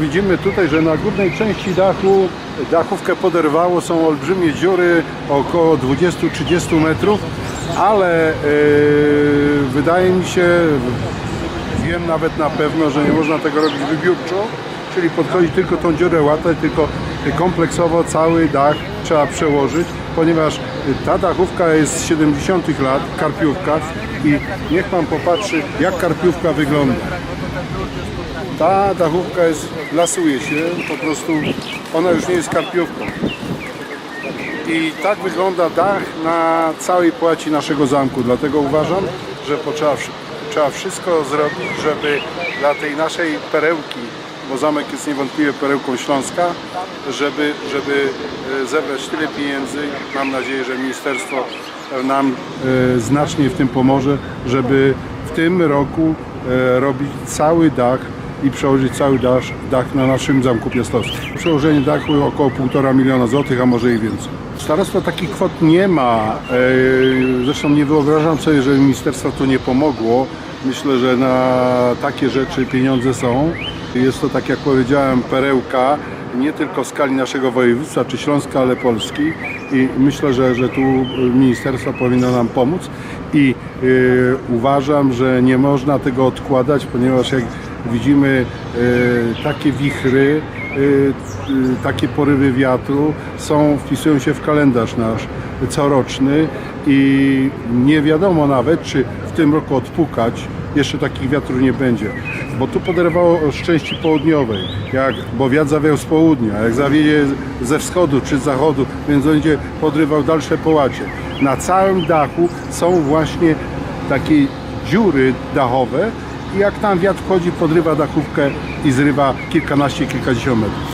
Widzimy tutaj, że na górnej części dachu dachówkę poderwało, są olbrzymie dziury około 20-30 metrów, ale yy, wydaje mi się, wiem nawet na pewno, że nie można tego robić wybiórczo, czyli podchodzić tylko tą dziurę łatać, tylko kompleksowo cały dach trzeba przełożyć, ponieważ ta dachówka jest z 70 lat, karpiówka i niech Pan popatrzy jak karpiówka wygląda. Ta dachówka jest, lasuje się, po prostu ona już nie jest karpiówką. I tak wygląda dach na całej płaci naszego zamku. Dlatego uważam, że trzeba wszystko zrobić, żeby dla tej naszej perełki, bo zamek jest niewątpliwie perełką Śląska, żeby, żeby e, zebrać tyle pieniędzy. Mam nadzieję, że ministerstwo nam e, znacznie w tym pomoże, żeby w tym roku e, robić cały dach i przełożyć cały dach, dach na naszym zamku piastowskim. Przełożenie dachu około 1,5 miliona złotych, a może i więcej. Starostwa takich kwot nie ma. E, Zresztą nie wyobrażam sobie, że ministerstwo tu nie pomogło. Myślę, że na takie rzeczy pieniądze są. Jest to, tak jak powiedziałem, perełka nie tylko w skali naszego województwa czy Śląska, ale Polski. I myślę, że, że tu ministerstwo powinno nam pomóc. I y, uważam, że nie można tego odkładać, ponieważ jak widzimy y, takie wichry, y, y, takie porywy wiatru są, wpisują się w kalendarz nasz coroczny i nie wiadomo nawet, czy w tym roku odpukać, jeszcze takich wiatrów nie będzie. Bo tu poderwało z części południowej, jak, bo wiatr zawiał z południa, jak zawieje ze wschodu czy z zachodu, więc będzie podrywał dalsze połacie. Na całym dachu są właśnie takie dziury dachowe i jak tam wiatr wchodzi, podrywa dachówkę i zrywa kilkanaście, kilkadziesiąt metrów.